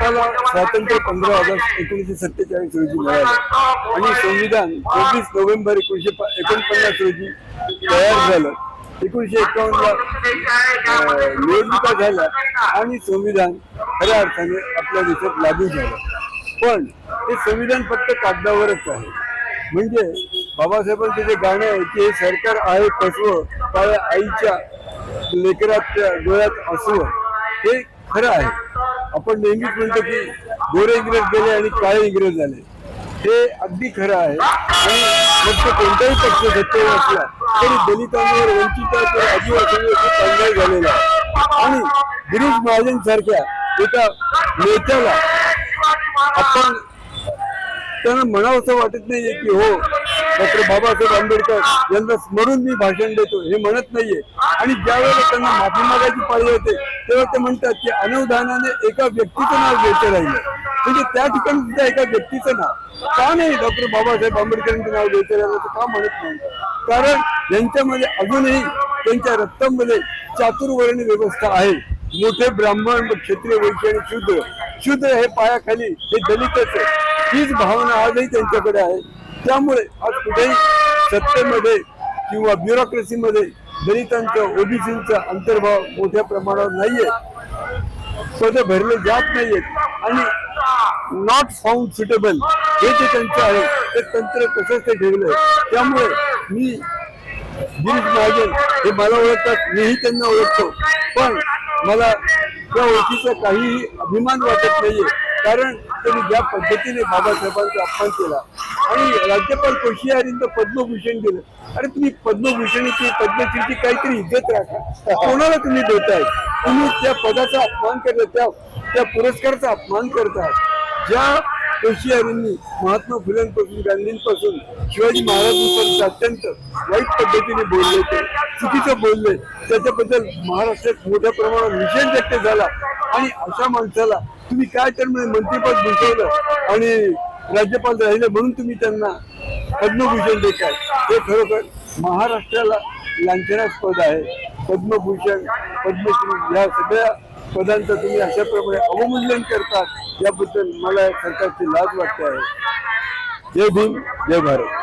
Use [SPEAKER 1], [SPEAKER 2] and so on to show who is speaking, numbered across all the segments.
[SPEAKER 1] भारताला स्वातंत्र्य पंधरा ऑगस्ट एकोणीसशे सत्तेचाळीस रोजी मिळालं. आणि संविधान चोवीस नोव्हेंबर एकोणीशे एकोणपन्नास रोजी तयार झालं. एकोणीसशे एकावन्नला निवडणुका झाल्या आणि संविधान खऱ्या अर्थाने आपल्या देशात लागू झालं. पण हे संविधान फक्त कागदावरच आहे. म्हणजे बाबासाहेबांचं जे गाणं आहे की हे सरकार आहे कसवं काळ्या आईच्या लेकराच्या डोळ्यात असवं हे खरं आहे. आपण नेहमीच म्हणतो की गोरे इंग्रज गेले आणि काळे इंग्रज झाले. हे अगदी खरं आहे. आणि मग तो कोणताही पक्ष सत्तेवर असला तरी दलितांवर वंचितांवर आदिवासींवर खूप झालेला आहे. आणि गिरीश महाजन सारख्या एका नेत्याला आपण त्यांना म्हणावं असं वाटत नाहीये की हो डॉक्टर बाबासाहेब आंबेडकर यांना स्मरून मी भाषण देतो हे म्हणत नाहीये. आणि ज्यावेळेला त्यांना माफी मागायची पाळी होते तेव्हा ते म्हणतात की अनवधानाने एका व्यक्तीचं नाव घ्यायचं राहिलं. म्हणजे त्या ठिकाणी सुद्धा एका व्यक्तीचं नाव. का नाही डॉक्टर बाबासाहेब आंबेडकरांचं नाव घ्यायचं राहिलं तर का म्हणत नाही? कारण यांच्यामध्ये अजूनही त्यांच्या रक्तामध्ये चातुर्वर्ण व्यवस्था आहे. मोठे ब्राह्मण क्षत्रिय वैश्य आणि शूद्र शूद्र हे पायाखाली हे दलितच आहे. हीच भावना आजही त्यांच्याकडे आहे. त्यामुळे आज कुठेही सत्तेमध्ये किंवा ब्युरोक्रेसीमध्ये दलितांचा ओबीसीचा अंतर्भाव मोठ्या प्रमाणावर नाहीये. पद भरले जात नाहीयेत. आणि नॉट फाउंड सुटेबल हे जे त्यांचं आहे ते तंत्र तसंच ते ठेवलंय. त्यामुळे मी गिरीश महाजन हे मला ओळखतात मीही त्यांना ओळखतो. पण मला त्या ओळखीचा काहीही अभिमान वाटत नाहीये. कारण त्यांनी ज्या पद्धतीने बाबासाहेबांचा अपमान केला आणि राज्यपाल कोश्यारींचं पद्मभूषण दिलं अरे तुम्ही पद्मभूषणाची पद्मश्रीची काहीतरी इज्जत राखा. कोणाला तुम्ही देताय? तुम्ही त्या पदाचा अपमान करता त्या त्या पुरस्काराचा अपमान करताय ज्या कोश्यारींनी महात्मा फुलेंपासून गांधींपासून शिवाजी महाराजांपर्यंत अत्यंत वाईट पद्धतीने बोलले ते चुकीचं बोलले. त्याच्याबद्दल महाराष्ट्रात मोठ्या प्रमाणात निषेध व्यक्त झाला. आणि अशा माणसाला तुम्ही काय तर म्हणे मंत्रिपद भूषवलं आणि राज्यपाल राहिले म्हणून तुम्ही त्यांना पद्मभूषण देताय. हे खरोखर महाराष्ट्राला लांछनास्पद आहे. पद्मभूषण पद्मश्री या सगळ्या पदांचं तुम्ही अशा प्रमाणे अवमूल्यन करतात याबद्दल मला सरकारची लाज वाटते आहे. जय भीम जय भारत.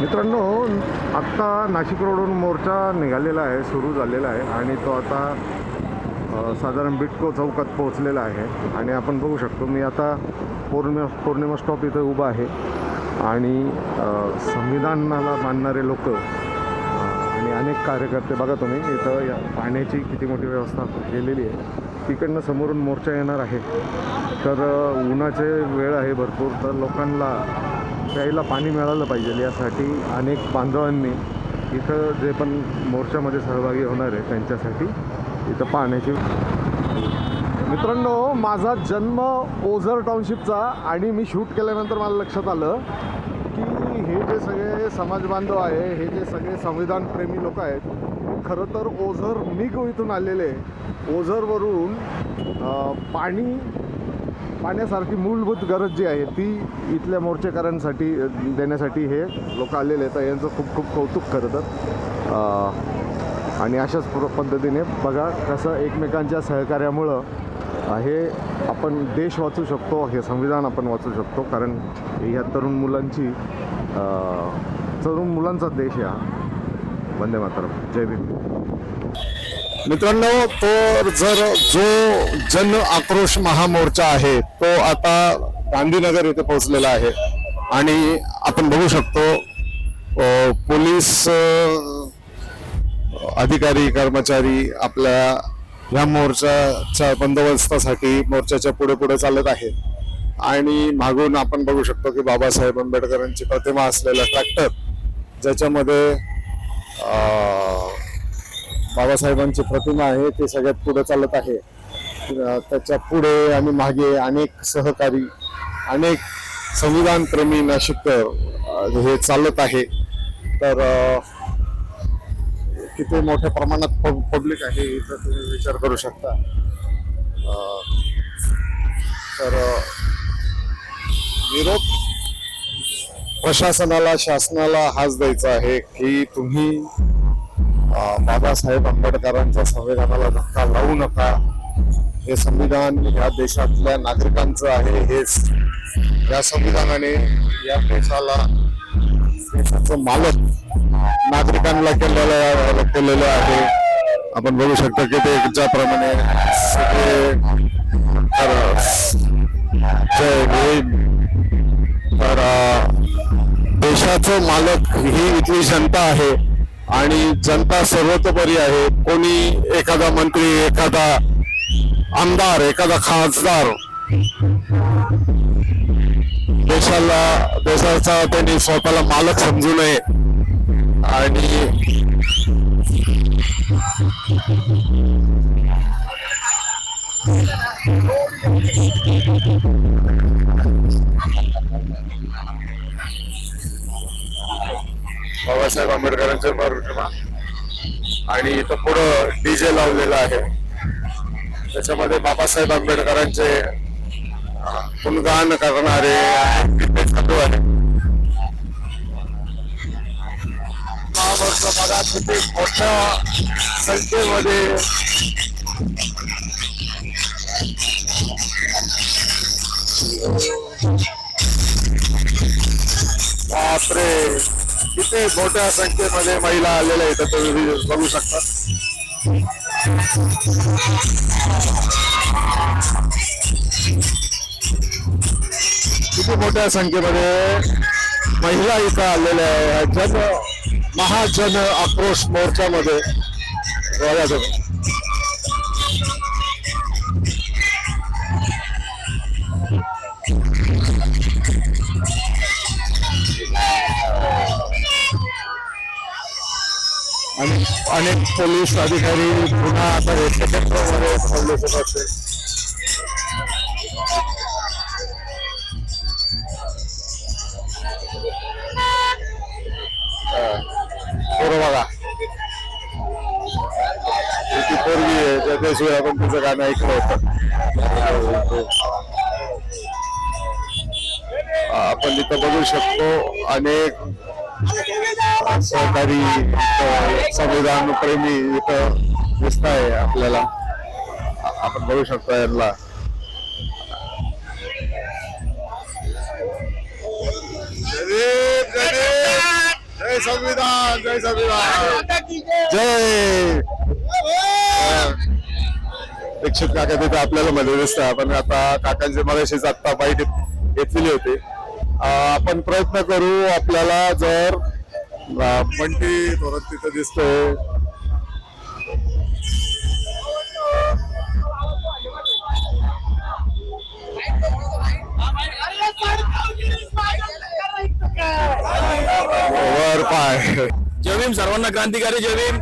[SPEAKER 2] मित्रांनो आत्ता नाशिक रोडवरून मोर्चा निघालेला आहे सुरू झालेला आहे आणि तो आता साधारण बिटको चौकात पोहोचलेला आहे. आणि आपण बघू शकतो मी आता पौर्णिमा पौर्णिमा स्टॉप इथं उभा आहे. आणि संविधानाला मानणारे लोक आणि अनेक कार्यकर्ते बघा तुम्ही इथं या पाण्याची किती मोठी व्यवस्था केलेली आहे. तिकडनं समोरून मोर्चा येणार आहे. तर उन्हाचे वेळ आहे भरपूर तर लोकांना प्यायला पाणी मिळालं पाहिजे. यासाठी अनेक बांधवांनी इथं जे पण मोर्चामध्ये सहभागी होणार आहे त्यांच्यासाठी इथं पाण्याची मित्रांनो माझा जन्म ओझर टाउनशिपचा आणि मी शूट केल्यानंतर मला लक्षात आलं की हे जे सगळे समाज बांधव आहे हे जे सगळे संविधानप्रेमी लोक आहेत खरं तर ओझर मिग इथून आलेले ओझरवरून पाणी पाण्यासारखी मूलभूत गरज जी आहे ती इथल्या मोर्चेकऱ्यांसाठी देण्यासाठी हे लोक आलेले आहेत. तर यांचं खूप खूप कौतुक खरं तर. आणि अशाच प्र- पद्धतीने बघा कसं एकमेकांच्या सहकार्यामुळं हे आपण देश वाचू शकतो हे संविधान आपण वाचू शकतो कारण ह्या तरुण मुलांची तरुण मुलांचा देश या. हा वंदे मातरम. जय भीम.
[SPEAKER 3] मित्रांनो तो जर जो जन आक्रोश महामोर्चा आहे तो आता गांधीनगर येथे पोहोचलेला आहे. आणि आपण बघू शकतो पोलीस अधिकारी कर्मचारी आपल्या या मोर्चाच्या बंदोबस्तासाठी मोर्चाच्या पुढे पुढे चालत आहे. आणि मागून आपण बघू शकतो की बाबासाहेब आंबेडकरांची प्रतिमा असलेला ट्रॅक्टर ज्याच्यामध्ये बाबासाहेबांची प्रतिमा आहे ते सगळ्यात पुढे चालत आहे. त्याच्या पुढे आणि मागे अनेक सहकारी अनेक संविधान प्रेमी नाशिककर हे चालत आहे. तर किती मोठ्या प्रमाणात पब्लिक आहे इथं तुम्ही विचार करू शकता. तर विरोध प्रशासनाला शासनाला हाच द्यायचा आहे की तुम्ही बाबासाहेब आंबेडकरांच्या संविधानाला धक्का लावू नका. हे संविधान ह्या देशातल्या नागरिकांचं आहे हेच या संविधानाने या देशाला देशाचं मालक नागरिकांना केलेलं केलेलं आहे. आपण बघू शकतो की ते ज्याप्रमाणे तर देशाचं मालक ही इथली जनता आहे आणि जनता सर्वतोपरी आहे. कोणी एखादा मंत्री एखादा आमदार एखादा खासदार देशाला देशाचा त्यांनी स्वतःला मालक समजू नये. आणि बाबासाहेब आंबेडकरांचे प्रतिमा आणि इथं पुढं डीजे लावलेला आहे. त्याच्यामध्ये बाबासाहेब आंबेडकरांचे गुणगान करणारे महाराष्ट्र बघा किती मोठ्या संख्येमध्ये बापरे किती मोठ्या संख्येमध्ये महिला आलेल्या इथं तुम्ही बघू शकता. किती मोठ्या संख्येमध्ये महिला इथं आलेल्या आहे जन महाजन आक्रोश मोर्चामध्ये अनेक पोलीस अधिकारी पुन्हा आता एस एम बघा. ती पोरगी आहे. त्याच्याशिवाय आपण तिचं गाणं ऐकलं होतं. आपण तिथं बघू शकतो अनेक सहकारी संविधान प्रेमी इथं दिसत आहे आपल्याला. आपण बघू शकतो यांना. जय संविधान जय संविधान। जय? दीक्षित काका तिथे आपल्याला मध्ये दिसतं आपण आता काकांचे मगाशीच आत्ता बाईट घेतलेली होती. आपण प्रयत्न करू आपल्याला जर बंटी थोरात तिथं दिसतोय वर पाय
[SPEAKER 4] जयभीम सर्वांना क्रांतिकारी जयभीम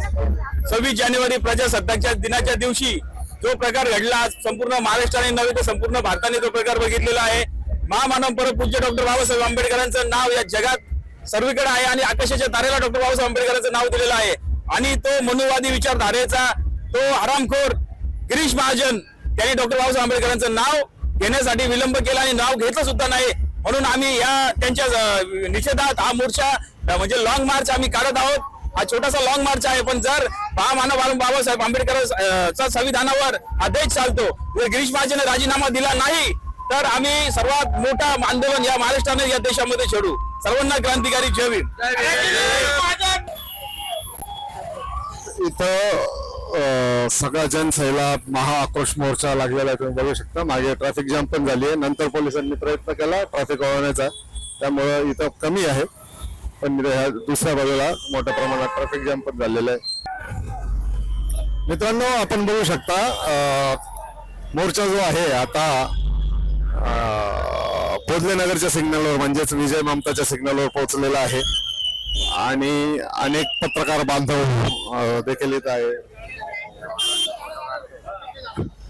[SPEAKER 4] सव्वीस जानेवारी प्रजासत्ताकच्या दिनाच्या दिवशी जो प्रकार घडला आज संपूर्ण महाराष्ट्राने नव्हे तर संपूर्ण भारताने तो प्रकार बघितलेला आहे. महामानव परमपूज्य डॉक्टर बाबासाहेब आंबेडकरांचं नाव या जगात सर्वीकडे आहे आणि आकाशाच्या तारेला डॉक्टर बाबासाहेब आंबेडकरांचं नाव दिलेलं आहे. आणि तो मनुवादी विचारधारेचा तो आरामखोर गिरीश महाजन त्यांनी डॉक्टर बाबासाहेब आंबेडकरांचं नाव घेण्यासाठी विलंब केला आणि नाव घेतलं सुद्धा नाही. म्हणून आम्ही या त्यांच्या निषेधात हा मोर्चा म्हणजे लॉंग मार्च आम्ही काढत आहोत. हा छोटासा लॉंग मार्च आहे पण जर महामानव बाबासाहेब आंबेडकर संविधानावर आदेश चालतो जर गिरीश महाजन राजीनामा दिला नाही तर आम्ही सर्वात मोठा आंदोलन या महाराष्ट्राने या देशामध्ये छेडू. सर्वांना क्रांतिकारी जय
[SPEAKER 3] इथं सगळा जनसैला महाआक्रोश मोर्चा लागलेला आहे तुम्ही बघू शकता. मागे ट्रॅफिक जाम पण झाली आहे. नंतर पोलिसांनी प्रयत्न केला ट्रॅफिक वळवण्याचा त्यामुळं इथं कमी आहे. पण ह्या दुसऱ्या बाजूला मोठ्या प्रमाणात ट्रॅफिक जाम पण झालेलं आहे. मित्रांनो आपण बघू शकता मोर्चा जो आहे आता अं, पोदले नगरच्या सिग्नलवर म्हणजेच विजय ममताच्या सिग्नलवर पोहोचलेला आहे. आणि अनेक पत्रकार बांधव देखील येत आहे.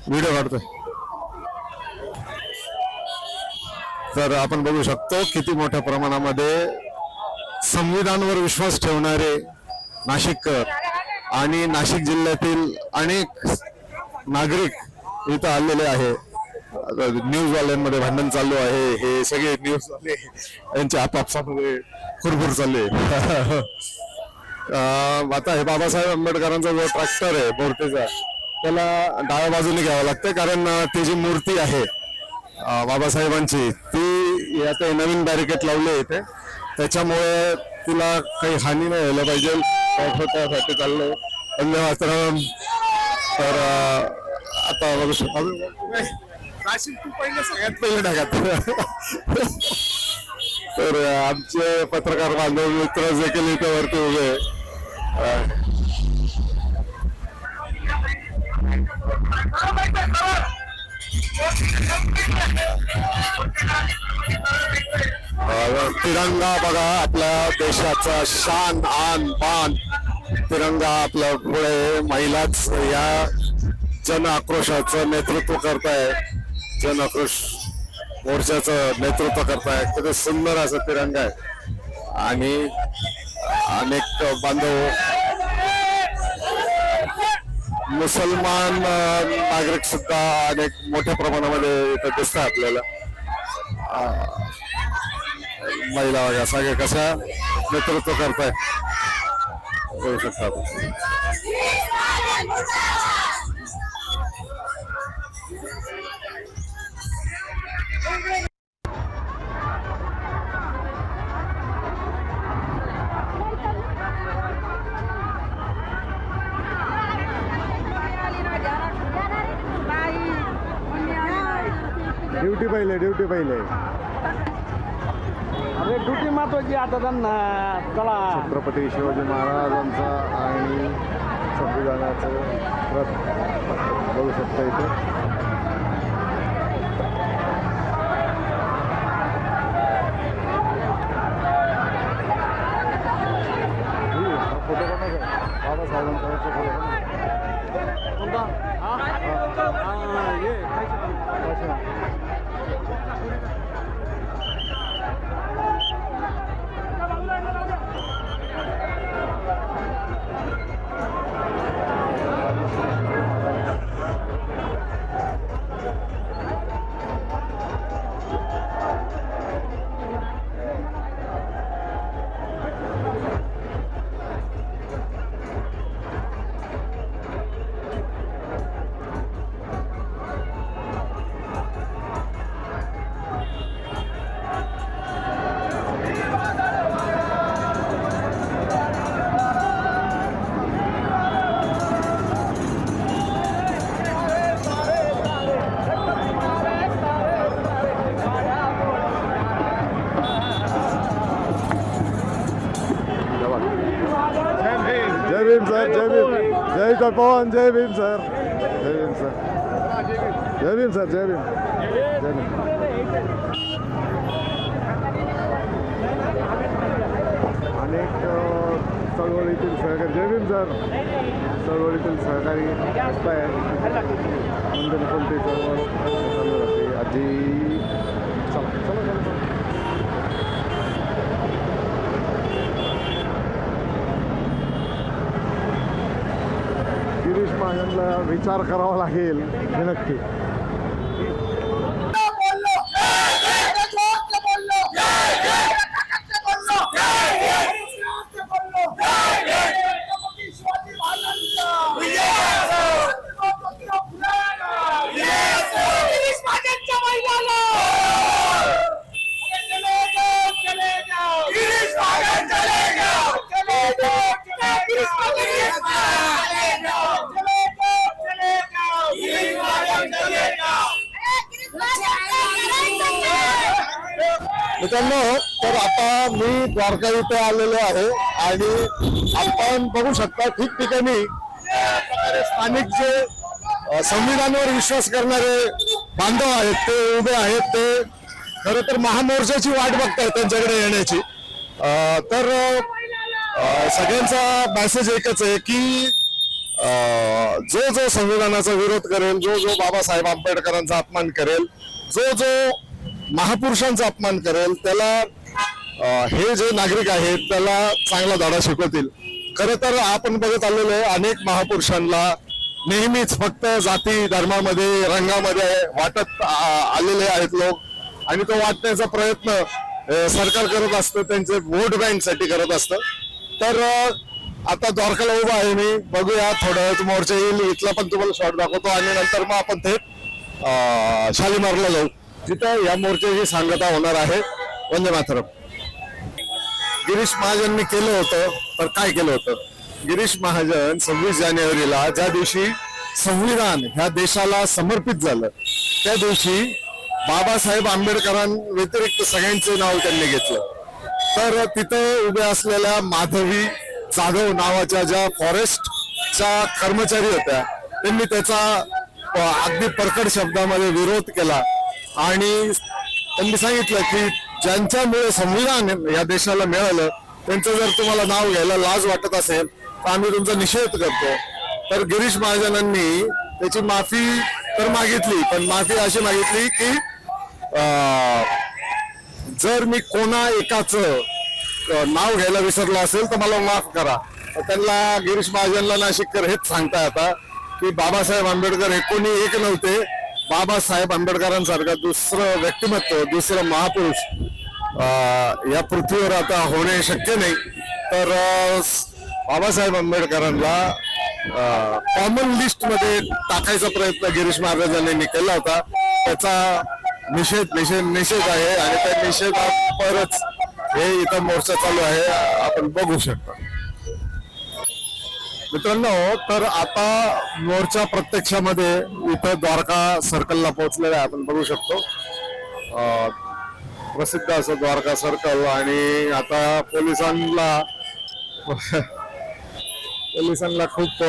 [SPEAKER 3] व्हिडिओ काढतोय. तर आपण बघू शकतो किती मोठ्या प्रमाणामध्ये संविधानवर विश्वास ठेवणारे नाशिककर आणि नाशिक जिल्ह्यातील अनेक नागरिक इथं आलेले आहे. न्यूजवाल्यांमध्ये भांडण चालू आहे. हे सगळे न्यूज वाले यांच्या आपापसामध्ये खुरबुर चालले. आता हे बाबासाहेब आंबेडकरांचा जो ट्रॅक्टर आहे मूर्तीचा त्याला डाव्या बाजूने घ्यावं लागतं कारण ती जी मूर्ती आहे बाबासाहेबांची ती आता नवीन बॅरिकेड लावले इथे. त्याच्यामुळे तिला काही हानी नाही व्हायला पाहिजे. त्यासाठी त्यासाठी चाललंय वंदे मातरम तर आता बघू सगळ्यात पहिले टाकत तर आमचे पत्रकार बांधव मित्र जे केले ते वरती उभे आहे. तिरंगा बघा आपल्या देशाचा शान आन पान तिरंगा आपल्या पुढे महिलाच या जन आक्रोशाचं नेतृत्व करताय. जन आक्रोश मोर्चाचं नेतृत्व करताय. किती सुंदर असं तिरंगा आहे. आणि अनेक बांधव मुसलमान नागरिक सुद्धा अनेक मोठ्या प्रमाणामध्ये इथं आहे आपल्याला. महिला वगैरे सगळे कशा नेतृत्व करताय? करू शकता
[SPEAKER 2] पहिले ड्युटी पहिले.
[SPEAKER 5] अरे ड्युटी महत्वाची आता त्यांना. चला.
[SPEAKER 2] छत्रपती शिवाजी महाराजांचा आणि संविधानाचं रथ बघू शकता इथे.
[SPEAKER 3] जय जय पवन जय भीम सर जय भीम सर जय भीम सर जय भीम जय भीम अनेक चळवळीतील सहकारी जय भीम सर चळवळीतील सहकारी आहे मंदिर कोणती चळवळ? चालू राहते आधी चला चला चला चला. गिरीश महाजनला विचार करावा लागेल. हे नक्की. बघू शकता. ठिकठिकाणी स्थानिक जे संविधानावर विश्वास करणारे बांधव आहेत ते उभे आहेत ते खरं तर महामोर्चाची वाट बघतायत त्यांच्याकडे येण्याची. तर सगळ्यांचा मेसेज एकच आहे की जो जो संविधानाचा विरोध करेल जो जो बाबासाहेब आंबेडकरांचा अपमान करेल जो जो महापुरुषांचा अपमान करेल त्याला हे जे नागरिक आहेत त्याला चांगला धडा शिकवतील. खरं तर आपण बघत आलेलो आहे अनेक महापुरुषांना नेहमीच फक्त जाती धर्मामध्ये रंगामध्ये वाटत आ- आलेले आहेत लोक. आणि तो वाटण्याचा प्रयत्न सरकार करत असतं त्यांचे वोट बँकसाठी करत असतं. तर आता द्वारकाला उभा आहे मी. बघूया थोड्या वेळात मोर्चा येईल. इथला पण तुम्हाला शॉट दाखवतो आणि नंतर मग आपण थेट शालीमारला जाऊ. तिथं या मोर्चाची सांगता होणार आहे. वंदे मातरम. गिरीश महाजननी केलं होतं तर काय केलं होतं? गिरीश महाजन सव्वीस जानेवारीला ज्या दिवशी संविधान ह्या देशाला समर्पित झालं त्या दिवशी बाबासाहेब आंबेडकरांव्यतिरिक्त सगळ्यांचं नाव त्यांनी घेतलं. तर तिथं उभ्या असलेल्या माधवी जाधव नावाच्या ज्या फॉरेस्टच्या कर्मचारी होत्या त्यांनी त्याचा अगदी परकड शब्दामध्ये विरोध केला आणि त्यांनी सांगितलं की ज्यांच्यामुळे संविधान या देशाला मिळालं त्यांचं जर तुम्हाला नाव घ्यायला लाज वाटत असेल तर आम्ही तुमचा निषेध करतो तर गिरीश महाजनांनी त्याची माफी तर मागितली पण माफी अशी मागितली की जर मी कोणा एकाच नाव घ्यायला विसरलं असेल तर मला माफ करा. त्यांना गिरीश महाजनला नाशिककर हेच सांगता आता की बाबासाहेब आंबेडकर हे कोणी एक नव्हते. बाबासाहेब आंबेडकरांसारखं दुसरं व्यक्तिमत्व दुसरं महापुरुष या पृथ्वीवर आता होणे शक्य नाही. तर बाबासाहेब आंबेडकरांना कॉमन लिस्टमध्ये टाकायचा प्रयत्न गिरीश महाराजांनी केला होता. त्याचा निषेध निषेध निषेध आहे आणि त्या निषेधापरच हे इथं मोर्चा चालू आहे. आपण बघू शकतो. मित्रांनो तर आता मोर्चा प्रत्यक्षामध्ये इथं द्वारका सर्कलला पोहोचलेला आहे. आपण बघू शकतो. प्रसिद्ध असं द्वारका सर्कल आणि आता पोलिसांना पोलिसांना खूप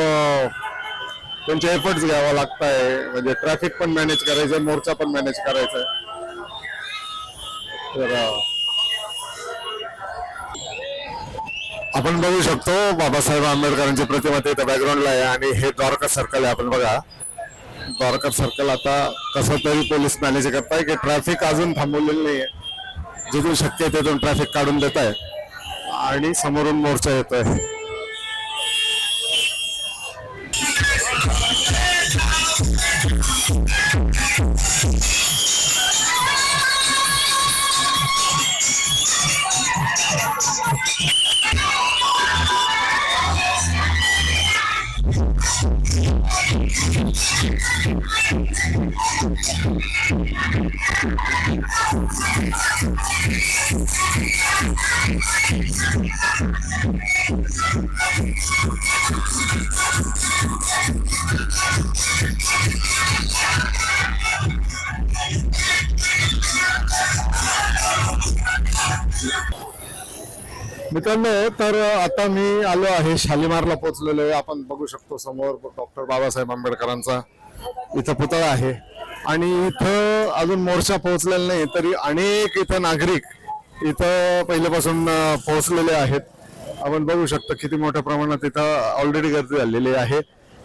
[SPEAKER 3] त्यांचे एफर्ट्स घ्यावा लागत आहे म्हणजे ट्रॅफिक पण मॅनेज करायचं मोर्चा पण मॅनेज करायचा आहे तर आपण बघू शकतो बाबासाहेब आंबेडकरांची प्रतिमा तिथं बॅकग्राऊंडला आहे आणि हे द्वारका सर्कल आहे आपण बघा. द्वारका सर्कल आता कसं तरी पोलीस मॅनेज करताय की ट्रॅफिक अजून थांबवलेलं आहे जिथून शक्य आहे तिथून ट्रॅफिक काढून देत आहे आणि समोरून मोर्चा येतोय. मित्रांनो तर आता मी आलो आहे शालिमारला पोहोचलेलो आहे. आपण बघू शकतो समोर डॉक्टर बाबासाहेब आंबेडकरांचा इथं पुतळा आहे. आणि इथं अजून मोर्चा पोहोचलेला नाही तरी अनेक इथं नागरिक इथं पहिल्यापासून पोहोचलेले आहेत. आपण बघू शकतो किती मोठ्या प्रमाणात इथं ऑलरेडी गर्दी झालेली आहे.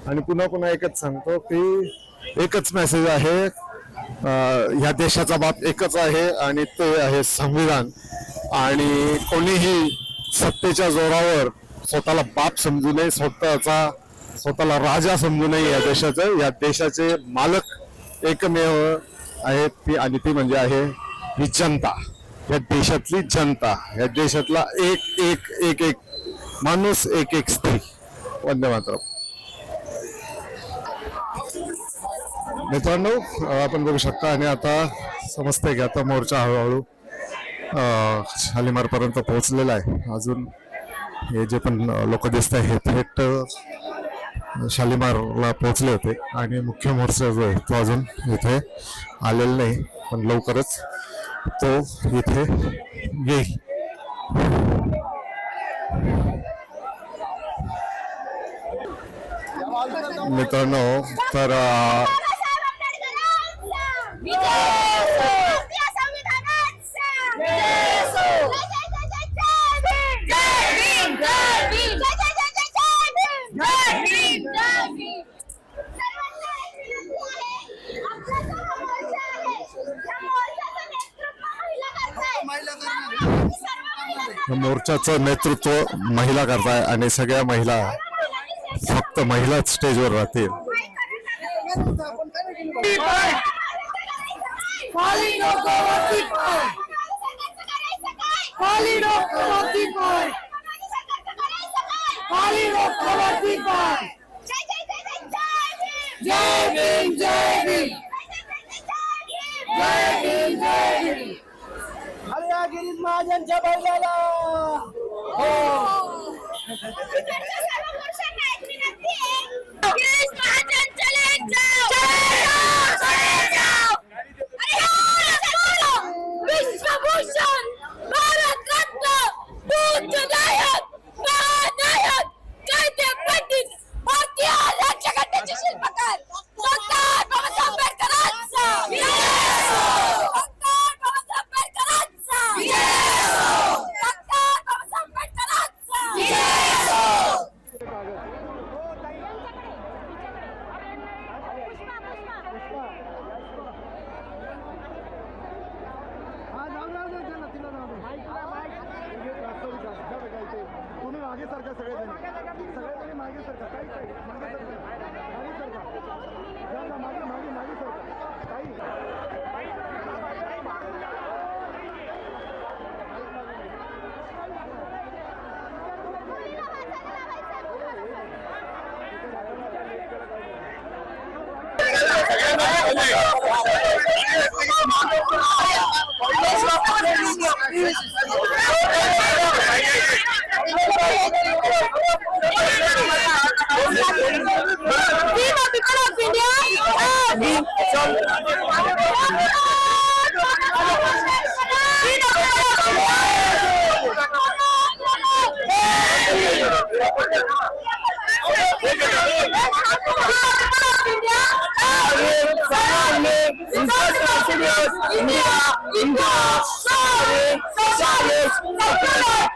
[SPEAKER 3] आणि पुन्हा पुन्हा एकच सांगतो की एकच मेसेज आहे ह्या देशाचा बाप एकच आहे आणि ते आहे संविधान. आणि कोणीही सत्तेच्या जोरावर स्वतःला बाप समजू नये स्वतःचा स्वतःला राजा समजू नये या देशाचं. या देशाचे मालक एकमेव आहेत ती आणि ती म्हणजे आहे ही जनता. या देशातली जनता या देशातला एक एक एक एक माणूस एक एक स्त्री. वंदे मात्र मित्रांनो आपण बघू शकता आणि आता समजतंय की आता मोर्चा हळूहळू शालिमार पर्यंत पोहोचलेला आहे. अजून हे जे पण लोक दिसत आहे हे थेट शालिमारला पोहोचले होते. आणि मुख्य मोर्चा जो आहे तो अजून इथे आलेला नाही पण लवकरच तो इथे येईल. मित्रांनो तर मोर्चाचं नेतृत्व महिला करताय आणि सगळ्या महिला फक्त महिलाच स्टेजवर राहतील.
[SPEAKER 5] जय भीम जय भीम. जय
[SPEAKER 6] भीम जय भीम. पूज्य नायक महानायक कायदे पंडित भारतीय राज्यघटनेचे शिल्पकार डॉक्टर बाबासाहेब आंबेडकरांचा değil. Son... İmdat! İmdat! Sağlık! Sağlık! Sağlık!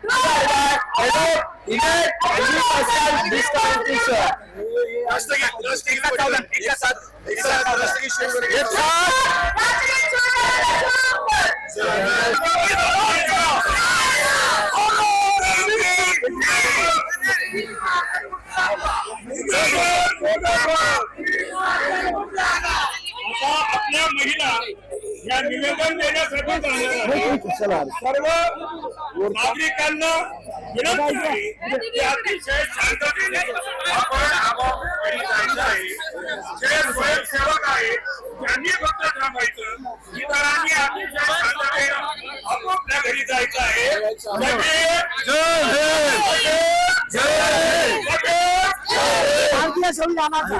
[SPEAKER 6] hereby adopt, enact, and give myself this Constitution.
[SPEAKER 4] आपल्या महिला
[SPEAKER 7] या निवेदन देण्यासाठी. सर्व नागरिकांना विनंती आहे की अतिशय शांततेने आपण जायचं आहे. जे स्वयंसेवक आहेत त्यांनी फक्त थांबायचं. इतरांनी अतिशय शांततेने आपापल्या घरी जायचं आहे.
[SPEAKER 2] संविधानाचा